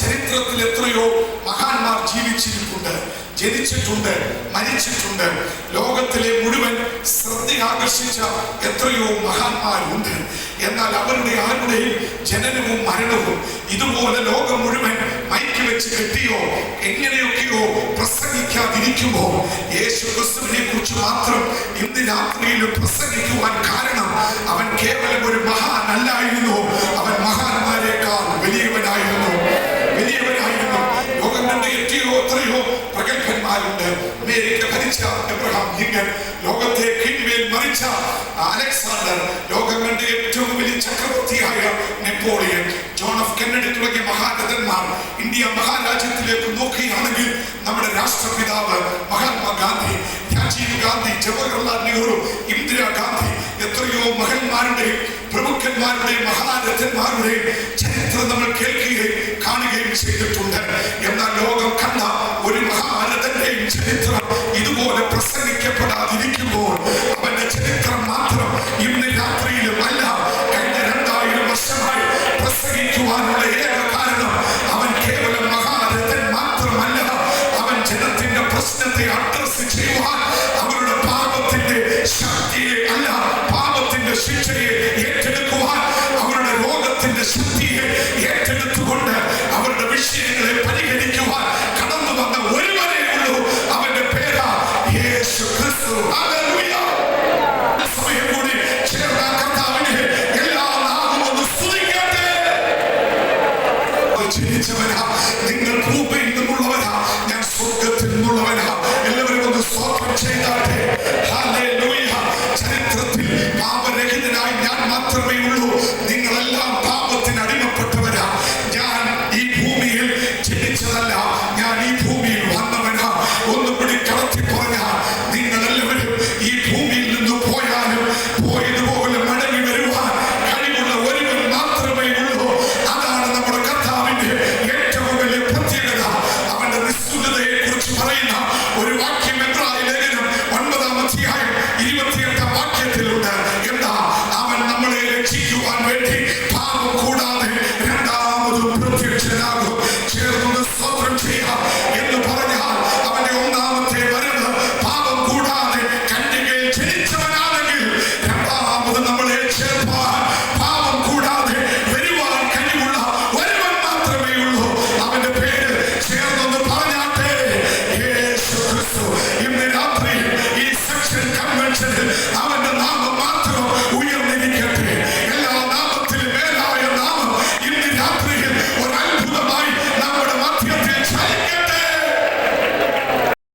ചരിത്രത്തിൽ എത്രയോ മഹാന്മാർ ജീവിച്ചിരിപ്പുണ്ട് ജനിച്ചിട്ടുണ്ട് മരിച്ചിട്ടുണ്ട്. ലോകത്തിലെ മുഴുവൻ ശ്രദ്ധ ആകർഷിച്ച എത്രയോ മഹാന്മാരുണ്ട്. എന്നാൽ അവരുടെ ആരുടെയും ജനനവും മരണവും ഇതുപോലെ ലോകം മുഴുവൻ മയക്കി വെച്ച് കെട്ടിയോ എങ്ങനെയൊക്കെയോ പ്രസംഗിക്കാതിരിക്കുമോ? യേശു ക്രിസ്തുവിനെ കുറിച്ച് മാത്രം ഇന്ന് രാത്രിയിൽ പ്രസംഗിക്കുവാൻ കാരണം അവൻ കേവലം ഒരു മഹാനല്ലായിരുന്നു. അവൻ ഭരിച്ച എബ്രഹാം ലിങ്കൻ ലോകത്തെ കീഴ്മേൽ മരിച്ച അലക്സാണ്ടർ ലോകം കണ്ട ഏറ്റവും വലിയ ചക്രവർത്തിയായ നെപ്പോളിയൻ ജോൺ ഓഫ് കെന്നഡി തുടങ്ങിയ മഹാരഥന്മാർ ഇന്ത്യ മഹാരാജ്യത്തിലേക്ക് നോക്കുകയാണെങ്കിൽ നമ്മുടെ രാഷ്ട്രപിതാവ് മഹാത്മാഗാന്ധി രാജീവ് ഗാന്ധി ജവഹർലാൽ നെഹ്റു ഇന്ദിരാഗാന്ധി എത്രയോ മഹന്മാരുടെയും പ്രമുഖന്മാരുടെയും മഹാരഥന്മാരുടെയും ചരിത്രം നമ്മൾ കേൾക്കുകയും കാണുകയും ചെയ്തിട്ടുണ്ട്. എന്നാൽ ലോകം കണ്ട പ്രശ്നത്തെ അഡ്രസ് ചെയ്യുവാൻ അവരുടെ പാപത്തിന്റെ ശക്തിയെ അല്ല പാപത്തിന്റെ ശിക്ഷയെ ഏറ്റെടുക്കുവാൻ അവരുടെ രോഗത്തിന്റെ ശക്തിയെ ഏറ്റെടുത്തുകൊണ്ട് അവരുടെ വിഷയങ്ങളെ പരിഹരിക്കുവാൻ കടന്നു വന്ന ഒരുവനേ ഉള്ളൂ. അവന്റെ പേരാ യേശു ക്രിസ്തു. സമയം കൂടി ചേർന്ന കർത്താവിനെ എല്ലാ നാവും ഒന്ന് സ്തുതിക്കട്ടെ. ജനിച്ചവനാ. നിങ്ങൾ ഭൂമിയിൽ మాత్రమే ఉళ్ళు Chicago, chill on the